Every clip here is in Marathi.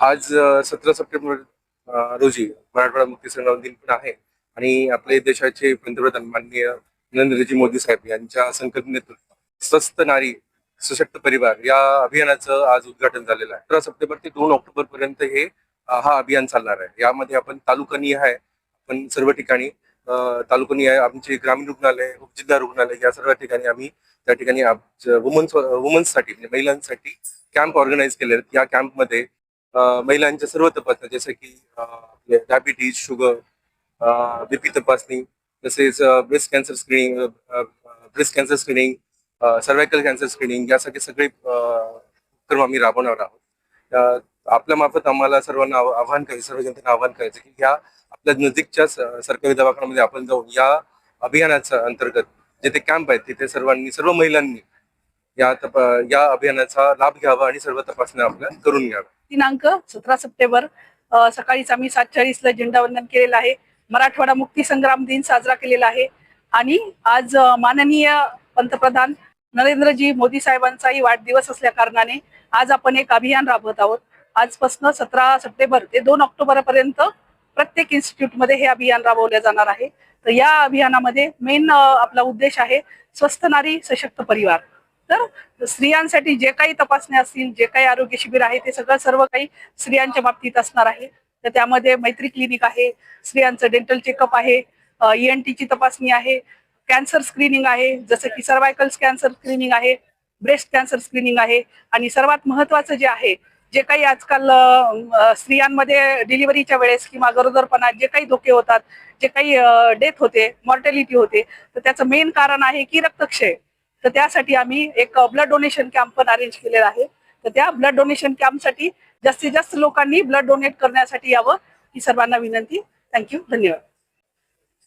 आज सतरा सप्टेंबर रोजी मराठवाडा मुक्ती संग्राम दिन पण आहे आणि आपले देशाचे पंतप्रधान माननीय नरेंद्रजी मोदी साहेब यांच्या संकल्पनेतून स्वस्त नारी सशक्त परिवार या अभियानाचं आज उद्घाटन झालेलं आहे. अठरा सप्टेंबर ते दोन ऑक्टोबर पर्यंत हे हा अभियान चालणार आहे. यामध्ये आपण तालुकानी आहे आपण सर्व ठिकाणी तालुकानी आहे आमचे ग्रामीण रुग्णालय उपजिल्हा रुग्णालय या सर्व ठिकाणी आम्ही त्या ठिकाणी वुमन्स वुमन्ससाठी म्हणजे महिलांसाठी कॅम्प ऑर्गनाईज केले आहेत या कॅम्पमध्ये महिलांच्या सर्व तपासण्या जसं की डायबिटीज शुगर बीपी तपासणी तसेच breast cancer screening breast cancer screening cervical cancer screening यासारखे सगळे उपक्रम आम्ही राबवणार आहोत. आपल्या मार्फत आम्हाला सर्वांना आव्हान करायचं सर्व जनतेला आव्हान करायचं की ह्या आपल्या नजीकच्या सरकारी दवाखान्यामध्ये आपण जाऊन या अभियानाच्या अंतर्गत जिथे कॅम्प आहेत तिथे सर्वांनी सर्व महिलांनी या तप या अभियानाचा लाभ घ्यावा आणि सर्व तपासण्या आपल्या करून घ्याव्या. दिनांक सतरा सप्टेंबर सकाळीच आम्ही सात चाळीसला झेंडावंदन केलेलं आहे. मराठवाडा मुक्ती संग्राम दिन साजरा केलेला आहे. आणि आज माननीय पंतप्रधान नरेंद्रजी मोदी साहेबांचाही वाढदिवस असल्या कारणाने आज आपण एक अभियान राबवत आहोत. आजपासून सतरा सप्टेंबर ते दोन ऑक्टोबर पर्यंत प्रत्येक इन्स्टिट्यूटमध्ये हे अभियान राबवले जाणार आहे. तर या अभियानामध्ये मेन आपला उद्देश आहे स्वस्थ नारी सशक्त परिवार. तर स्त्रियांसाठी जे काही तपासण्या असतील जे काही आरोग्य शिबिर आहे ते सगळं सर्व काही स्त्रियांच्या बाबतीत असणार आहे. तर त्यामध्ये मैत्री क्लिनिक आहे स्त्रियांचं डेंटल चेकअप आहे एन ची तपासणी आहे कॅन्सर स्क्रीनिंग आहे जसं की सर्वायकल कॅन्सर स्क्रीनिंग आहे ब्रेस्ट कॅन्सर स्क्रीनिंग आहे आणि सर्वात महत्वाचं जे आहे जे काही आजकाल स्त्रियांमध्ये डिलिव्हरीच्या वेळेस किंवा गरोदरपणात जे काही धोके होतात जे काही डेथ होते मॉर्टॅलिटी होते तर त्याचं मेन कारण आहे की रक्तक्षय. तर त्यासाठी आम्ही एक ब्लड डोनेशन कॅम्प पण अरेंज केलेला आहे. तर त्या ब्लड डोनेशन कॅम्पसाठी जास्तीत जास्त लोकांनी ब्लड डोनेट करण्यासाठी यावं ही सर्वांना विनंती. थँक्यू धन्यवाद.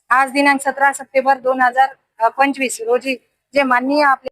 आज दिनांक सतरा सप्टेंबर दोन हजार पंचवीस रोजी जे माननीय आपले